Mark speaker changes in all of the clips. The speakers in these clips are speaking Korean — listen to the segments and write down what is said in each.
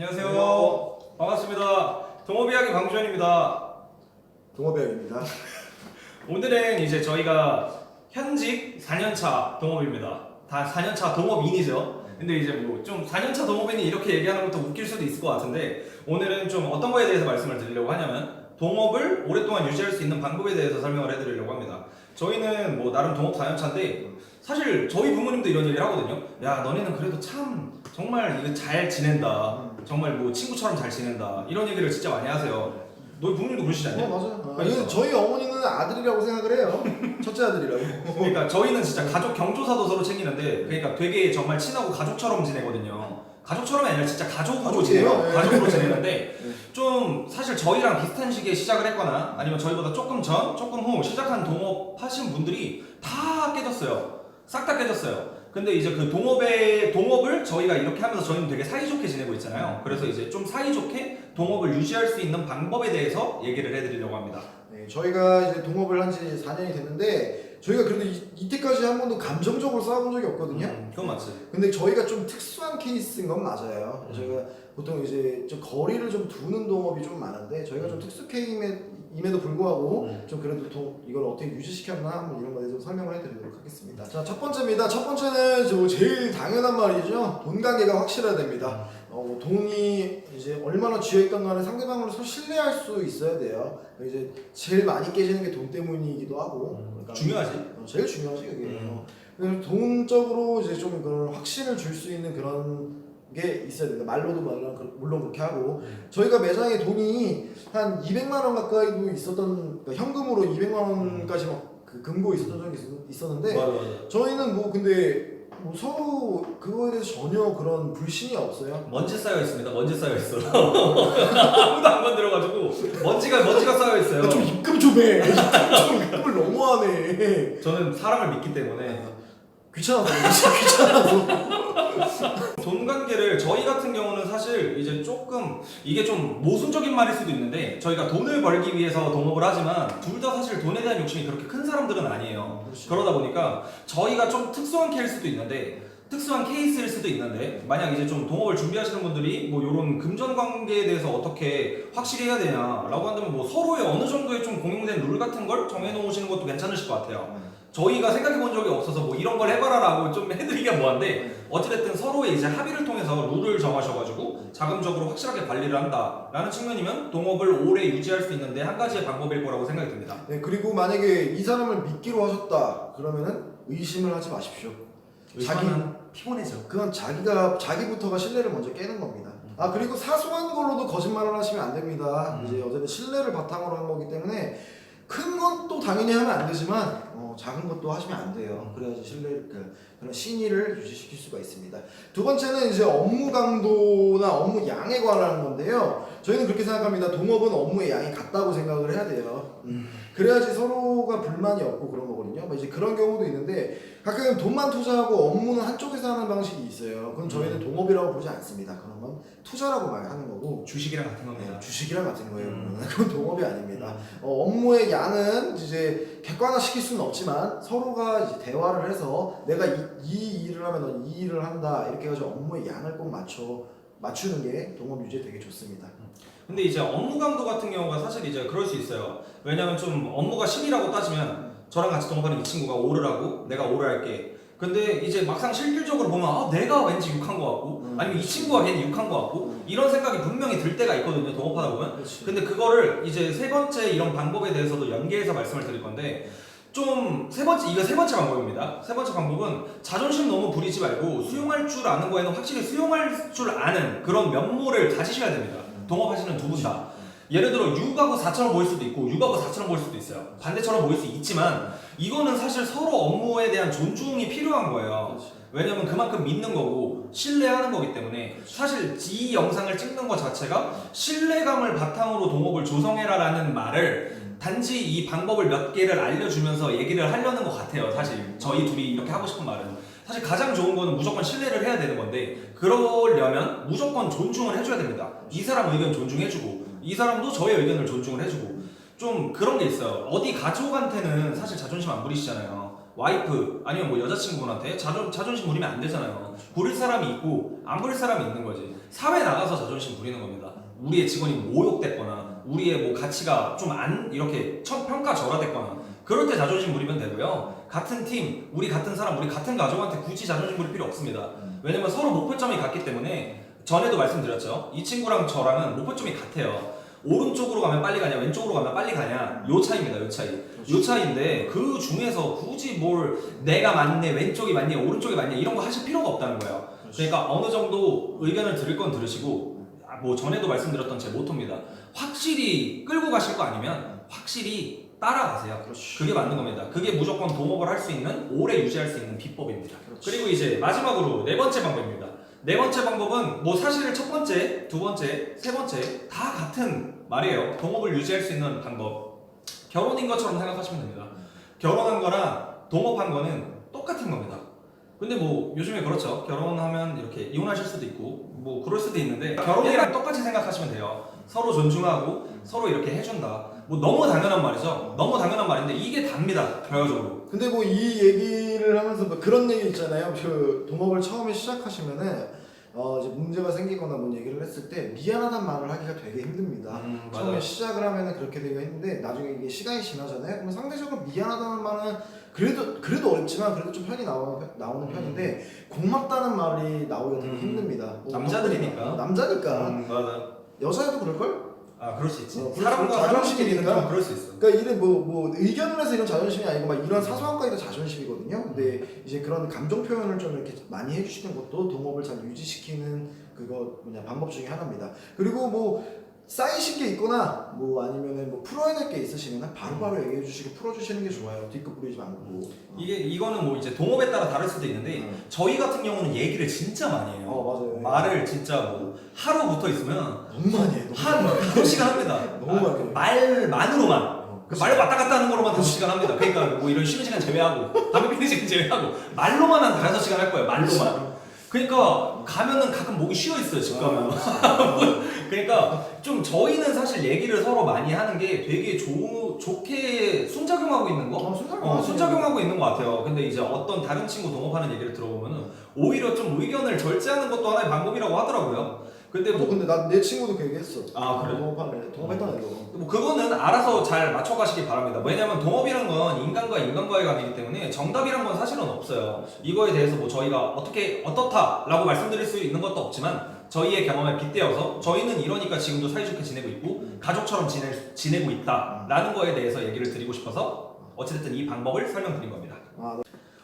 Speaker 1: 안녕하세요. 반갑습니다. 동업이야기 방주현입니다.
Speaker 2: 동호배역입니다.
Speaker 1: 오늘은 이제 저희가 현직 4년차 동업입니다. 다 4년차 동업인이죠. 근데 이제 뭐 좀 4년차 동업인이 이렇게 얘기하는 것도 웃길 수도 있을 것 같은데 오늘은 좀 어떤 거에 대해서 말씀을 드리려고 하냐면 동업을 오랫동안 유지할 수 있는 방법에 대해서 설명을 해드리려고 합니다. 저희는 뭐 나름 동업 4년차인데 사실 저희 부모님도 이런 얘기를 하거든요. 야 너네는 그래도 참 정말 이거 잘 지낸다. 정말 뭐 친구처럼 잘 지낸다. 이런 얘기를 진짜 많이 하세요. 너희 부모님도 그러시지 않냐?
Speaker 2: 어 맞아요. 아. 이거 저희 어머니는 아들이라고 생각을 해요. 첫째 아들이라고.
Speaker 1: 그러니까 저희는 진짜 가족 경조사도 서로 챙기는데 그러니까 되게 정말 친하고 가족처럼 지내거든요. 가족처럼이 아니라 진짜 가족으로
Speaker 2: 가족이에요.
Speaker 1: 지내요.
Speaker 2: 네.
Speaker 1: 가족으로 지내는데
Speaker 2: 네.
Speaker 1: 좀 사실 저희랑 비슷한 시기에 시작을 했거나 아니면 저희보다 조금 전, 조금 후 시작한 동업 하신 분들이 다 깨졌어요. 싹 다 깨졌어요. 근데 이제 그 동업의 동업을 저희가 이렇게 하면서 저희는 되게 사이좋게 지내고 있잖아요. 그래서 이제 좀 사이좋게 동업을 유지할 수 있는 방법에 대해서 얘기를 해드리려고 합니다.
Speaker 2: 네, 저희가 이제 동업을 한 지 4년이 됐는데 저희가 그래도 이, 때까지 한 번도 감정적으로 싸워본 적이 없거든요.
Speaker 1: 음, 그건 맞지.
Speaker 2: 근데 저희가 좀 특수한 케이스인 건 맞아요.
Speaker 1: 음.
Speaker 2: 저희가 보통 이제 좀 거리를 좀 두는 동업이 좀 많은데 저희가 좀 특수 케이 임에도 불구하고
Speaker 1: 음.
Speaker 2: 좀 그래도 동, 이걸 어떻게 유지시켰나 한번 이런 거에 대해서 설명을 해드리도록 하겠습니다. 자, 첫 번째입니다. 첫 번째는 저 제일 당연한 말이죠. 돈 관계가 확실해야 됩니다. 어, 돈이 이제 얼마나 쥐어있던 간에 상대방을 서로 신뢰할 수 있어야 돼요. 이제 제일 많이 깨지는 게 돈 때문이기도 하고. 그러니까
Speaker 1: 중요하지.
Speaker 2: 어, 제일 중요하지 그게.
Speaker 1: 음.
Speaker 2: 어. 그래서 돈적으로 이제 좀 그런 확신을 줄 수 있는 그런 게 있어야 된다. 말로도 말로 그- 물론 그렇게 하고
Speaker 1: 음.
Speaker 2: 저희가 매장에 돈이 한 200만 원 가까이도 있었던 그러니까 현금으로 200만 원까지 막그 금고 있었던 적이 있- 있었는데
Speaker 1: 맞아 맞아.
Speaker 2: 저희는 뭐 근데 뭐 서로 그거에 대해서 전혀 그런 불신이 없어요.
Speaker 1: 먼지 쌓여 있습니다. 먼지 쌓여 있어. 아무도 안 건드려가지고 먼지가 먼지가 쌓여 있어요.
Speaker 2: 좀 입금 좀 해. 좀 입금을 너무하네.
Speaker 1: 저는 사람을 믿기 때문에
Speaker 2: 귀찮아서 귀찮아서.
Speaker 1: 돈 관계를 저희 같은 경우는 사실 이제 조금 이게 좀 모순적인 말일 수도 있는데 저희가 돈을 벌기 위해서 동업을 하지만 둘 다 사실 돈에 대한 욕심이 그렇게 큰 사람들은 아니에요. 그러다 보니까 저희가 좀 특수한 케이스일 수도 있는데 특수한 케이스일 수도 있는데 만약 이제 좀 동업을 준비하시는 분들이 뭐 이런 금전 관계에 대해서 어떻게 확실히 해야 되냐라고 한다면 뭐 서로의 어느 정도의 좀 공용된 룰 같은 걸 정해놓으시는 것도 괜찮으실 것 같아요. 저희가 생각해 본 적이 없어서 뭐 이런 걸 해봐라라고 좀 해드리기가 뭐한데 어찌됐든 서로의 이제 합의를 통해서 룰을 정하셔가지고 자금적으로 확실하게 관리를 한다라는 측면이면 동업을 오래 유지할 수 있는데 한 가지의 방법일 거라고 생각이 듭니다.
Speaker 2: 네 그리고 만약에 이 사람을 믿기로 하셨다 그러면은 의심을 하지 마십시오.
Speaker 1: 의심하면 피곤해져.
Speaker 2: 그건 자기가 자기부터가 신뢰를 먼저 깨는 겁니다. 아 그리고 사소한 걸로도 거짓말을 하시면 안 됩니다.
Speaker 1: 음.
Speaker 2: 이제 어쨌든 신뢰를 바탕으로 한 거기 때문에 큰 건 또 당연히 하면 안 되지만 어, 작은 것도 하시면 안 돼요. 그래야지 신뢰를 그, 그런 신의를 유지시킬 수가 있습니다. 두 번째는 이제 업무 강도나 업무 양에 관한 건데요. 저희는 그렇게 생각합니다. 동업은 업무의 양이 같다고 생각을 해야 돼요.
Speaker 1: 음.
Speaker 2: 그래야지 서로가 불만이 없고 그런 거거든요. 뭐 이제 그런 경우도 있는데 가끔 돈만 투자하고 업무는 한쪽에서 하는 방식이 있어요. 그건 저희는 동업이라고 부르지 않습니다. 그런 건 투자라고 말하는 거고
Speaker 1: 주식이랑 같은 겁니다.
Speaker 2: 네, 주식이랑 같은 거예요.
Speaker 1: 음.
Speaker 2: 그건 동업이 아닙니다. 어, 업무의 양은 이제 객관화 시킬 수는 없지만 서로가 이제 대화를 해서 내가 이, 이 일을 하면 넌 이 일을 한다 이렇게 해가지고 업무의 양을 꼭 맞춰 맞추는 게 동업 유지에 되게 좋습니다.
Speaker 1: 근데 이제 업무 강도 같은 경우가 사실 이제 그럴 수 있어요. 왜냐면 좀 업무가 10이라고 따지면 저랑 같이 동업하는 이 친구가 5를 하고 내가 5를 할게. 근데 이제 막상 실질적으로 보면 아 내가 왠지 6한 것 같고
Speaker 2: 음.
Speaker 1: 아니면 이 친구가 괜히 6한 것 같고
Speaker 2: 음.
Speaker 1: 이런 생각이 분명히 들 때가 있거든요 동업하다 보면
Speaker 2: 그렇지.
Speaker 1: 근데 그거를 이제 세 번째 이런 방법에 대해서도 연계해서 말씀을 드릴 건데 좀 세 번째 이거 세 번째 방법입니다. 세 번째 방법은 자존심 너무 부리지 말고 수용할 줄 아는 거에는 확실히 수용할 줄 아는 그런 면모를 가지셔야 됩니다. 동업하시는 두 분 다. 예를 들어 6하고 4처럼 보일 수도 있고 6하고 4처럼 보일 수도 있어요. 반대처럼 보일 수 있지만 이거는 사실 서로 업무에 대한 존중이 필요한 거예요. 왜냐면 그만큼 믿는 거고 신뢰하는 거기 때문에 사실 이 영상을 찍는 것 자체가 신뢰감을 바탕으로 동업을 조성해라라는 말을
Speaker 2: 음.
Speaker 1: 단지 이 방법을 몇 개를 알려주면서 얘기를 하려는 것 같아요. 사실 저희 둘이 이렇게 하고 싶은 말은 사실 가장 좋은 거는 무조건 신뢰를 해야 되는 건데 그러려면 무조건 존중을 해줘야 됩니다. 이 사람 의견 존중해주고 이 사람도 저의 의견을 존중을 해주고 좀 그런 게 있어요. 어디 가족한테는 사실 자존심 안 부리시잖아요. 와이프 아니면 뭐 여자친구분한테 자존, 자존심 부리면 안 되잖아요. 부릴 사람이 있고 안 부릴 사람이 있는 거지. 사회 나가서 자존심 부리는 겁니다. 우리의 직원이 모욕됐거나 우리의 뭐 가치가 좀 안 이렇게 천- 평가절하됐거나 그럴 때 자존심 부리면 되고요. 같은 팀, 우리 같은 사람, 우리 같은 가족한테 굳이 자존심 부릴 필요 없습니다. 왜냐면 서로 목표점이 같기 때문에 전에도 말씀드렸죠. 이 친구랑 저랑은 목표점이 같아요. 오른쪽으로 가면 빨리 가냐, 왼쪽으로 가면 빨리 가냐, 요 차이입니다. 요 차이. 요 차이인데 그 중에서 굳이 뭘 내가 맞네, 왼쪽이 맞네, 오른쪽이 맞네 이런 거 하실 필요가 없다는 거예요. 그러니까 어느 정도 의견을 들을 건 들으시고 아, 뭐 전에도 말씀드렸던 제 모토입니다. 확실히 끌고 가실 거 아니면 확실히 따라가세요.
Speaker 2: 그렇지.
Speaker 1: 그게 맞는 겁니다. 그게 무조건 동업을 할 수 있는 오래 유지할 수 있는 비법입니다.
Speaker 2: 그렇지.
Speaker 1: 그리고 이제 마지막으로 네 번째 방법입니다. 네 번째 방법은 뭐 사실 첫 번째, 두 번째, 세 번째 다 같은 말이에요. 동업을 유지할 수 있는 방법. 결혼인 것처럼 생각하시면 됩니다. 결혼한 거랑 동업한 거는 똑같은 겁니다. 근데 뭐 요즘에 그렇죠. 결혼하면 이렇게 이혼하실 수도 있고 뭐 그럴 수도 있는데 결혼이랑 똑같이 생각하시면 돼요. 서로 존중하고 서로 이렇게 해준다. 뭐 너무 당연한 말이죠. 너무 당연한 말인데 이게 답니다. 결과적으로.
Speaker 2: 근데 뭐 이 얘기를 하면서 뭐 그런 얘기 있잖아요. 그 동업을 처음에 시작하시면은 어 이제 문제가 생기거나 뭔 얘기를 했을 때 미안하단 말을 하기가 되게 힘듭니다.
Speaker 1: 음,
Speaker 2: 처음에 시작을 하면은 그렇게 되기가 힘든데 나중에 이게 시간이 지나잖아요. 그러면 상대적으로 미안하다는 말은 그래도 그래도 어렵지만 그래도 좀 편히 나오는 편- 나오는 편인데 고맙다는 말이 나오기가 되게
Speaker 1: 음.
Speaker 2: 힘듭니다. 뭐
Speaker 1: 남자들이니까.
Speaker 2: 어, 남자니까
Speaker 1: 음, 맞아.
Speaker 2: 여자애도 그럴 걸?
Speaker 1: 아 그럴 수 있지.
Speaker 2: 어, 그럴 수-
Speaker 1: 사람과 사람끼리는
Speaker 2: 자존심이니까.
Speaker 1: 좀 그럴 수 있어.
Speaker 2: 그러니까 이래 뭐뭐 의견을 해서 이런 자존심이 아니고 막 이런 사소한 거에도 자존심이거든요. 근데 이제 그런 감정 표현을 좀 이렇게 많이 해주시는 것도 동업을 잘 유지시키는 그거 뭐냐 방법 중에 하나입니다. 그리고 뭐 쌓이신 게 있거나 뭐 아니면은 뭐 풀어야 될 게 있으시면 바로바로 얘기해 주시고 풀어주시는 게 좋아요. 뒤끝 부리지 말고.
Speaker 1: 이게 이거는 뭐 이제 동업에 따라 다를 수도 있는데
Speaker 2: 음.
Speaker 1: 저희 같은 경우는 얘기를 진짜 많이 해요.
Speaker 2: 어 맞아요.
Speaker 1: 말을 진짜 뭐 하루 붙어 있으면
Speaker 2: 너무 많이 해. 너무
Speaker 1: 한
Speaker 2: 많이 해.
Speaker 1: 다섯 시간 합니다.
Speaker 2: 너무 많이.
Speaker 1: 말만으로만
Speaker 2: 어,
Speaker 1: 그 말 왔다 갔다 하는 거로만 다섯 시간 합니다. 그러니까 뭐 이런 쉬는 시간 제외하고 담배 피는 시간 제외하고 말로만 한 다섯 시간 할 거예요. 말로만. 그러니까 가면은 가끔 목이 쉬어 있어요. 집 가면. 그러니까 좀 저희는 사실 얘기를 서로 많이 하는 게 되게 조, 좋게 순작용하고 있는 거.
Speaker 2: 어, 순작용
Speaker 1: 어. 순작용하고 있는 것 같아요. 근데 이제 어떤 다른 친구 동업하는 얘기를 들어보면은 오히려 좀 의견을 절제하는 것도 하나의 방법이라고 하더라고요. 근데
Speaker 2: 뭐
Speaker 1: 뭐,
Speaker 2: 근데 나내 친구도 그 얘기했어.
Speaker 1: 아, 그래?
Speaker 2: 동업하는 애, 동업했던 애도.
Speaker 1: 뭐 그거는 알아서 잘 맞춰 가시기 바랍니다. 왜냐면 동업이란 건 인간과 인간과의 관계이기 때문에 정답이란 건 사실은 없어요. 이거에 대해서 뭐 저희가 어떻게 어떻다라고 말씀드릴 수 있는 것도 없지만 저희의 경험에 빗대어서 저희는 이러니까 지금도 사이좋게 지내고 있고 가족처럼 지내, 지내고 있다라는 거에 대해서 얘기를 드리고 싶어서 어찌됐든 이 방법을 설명드린 겁니다.
Speaker 2: 아,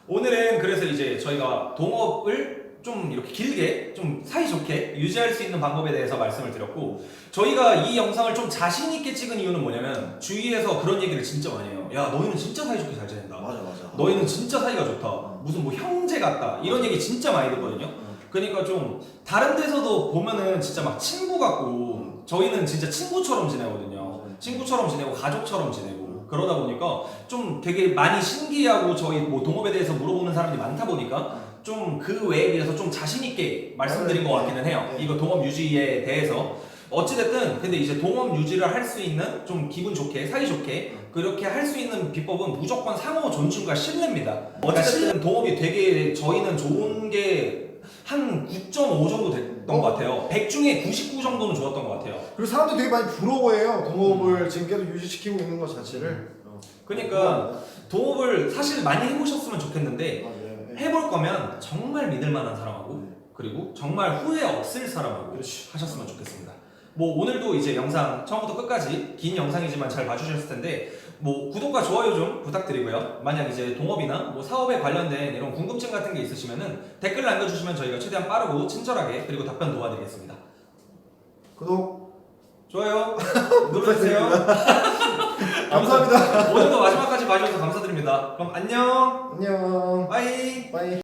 Speaker 1: 오늘은 그래서 이제 저희가 동업을 좀 이렇게 길게 좀 사이좋게 유지할 수 있는 방법에 대해서 말씀을 드렸고 저희가 이 영상을 좀 자신 있게 찍은 이유는 뭐냐면 주위에서 그런 얘기를 진짜 많이 해요. 야 너희는 진짜 사이좋게 잘 지낸다.
Speaker 2: 맞아 맞아.
Speaker 1: 너희는 진짜 사이가 좋다. 무슨 뭐 형제 같다. 이런 얘기 진짜 많이 듣거든요.
Speaker 2: 어.
Speaker 1: 그러니까 좀 다른 데서도 보면은 진짜 막 친구 같고 저희는 진짜 친구처럼 지내거든요. 친구처럼 지내고 가족처럼 지내고 그러다 보니까 좀 되게 많이 신기하고 저희 뭐 동업에 대해서 물어보는 사람이 많다 보니까 좀 그 외에 비해서 좀 자신 있게 말씀드린 것 같기는 해요.
Speaker 2: 네.
Speaker 1: 이거 동업 유지에 대해서 어찌됐든 근데 이제 동업 유지를 할 수 있는 좀 기분 좋게 사이 좋게 그렇게 할 수 있는 비법은 무조건 상호 존중과 신뢰입니다. 어쨌든 동업이 되게 저희는 좋은 게 한 9.5 정도 됐던
Speaker 2: 어?
Speaker 1: 것 같아요. 100 중에 99 정도는 좋았던 것 같아요.
Speaker 2: 그리고 사람들이 되게 많이 부러워해요. 동업을 지금 계속 유지시키고 있는 것 자체를. 어.
Speaker 1: 그러니까 동업을 사실 많이 해보셨으면 좋겠는데
Speaker 2: 맞아요. 네.
Speaker 1: 해볼 거면 정말 믿을 만한 사람하고 그리고 정말 후회 없을 사람하고
Speaker 2: 그렇지.
Speaker 1: 하셨으면 좋겠습니다. 뭐 오늘도 이제 영상 처음부터 끝까지 긴 영상이지만 잘 봐주셨을 텐데 뭐 구독과 좋아요 좀 부탁드리고요. 만약 이제 동업이나 뭐 사업에 관련된 이런 궁금증 같은 게 있으시면은 댓글 남겨주시면 저희가 최대한 빠르고 친절하게 그리고 답변 도와드리겠습니다.
Speaker 2: 구독.
Speaker 1: 좋아요 눌러주세요.
Speaker 2: 감사합니다.
Speaker 1: 오늘도 마지막까지 봐주셔서 감사드립니다. 그럼 안녕.
Speaker 2: 안녕.
Speaker 1: 바이.
Speaker 2: 바이.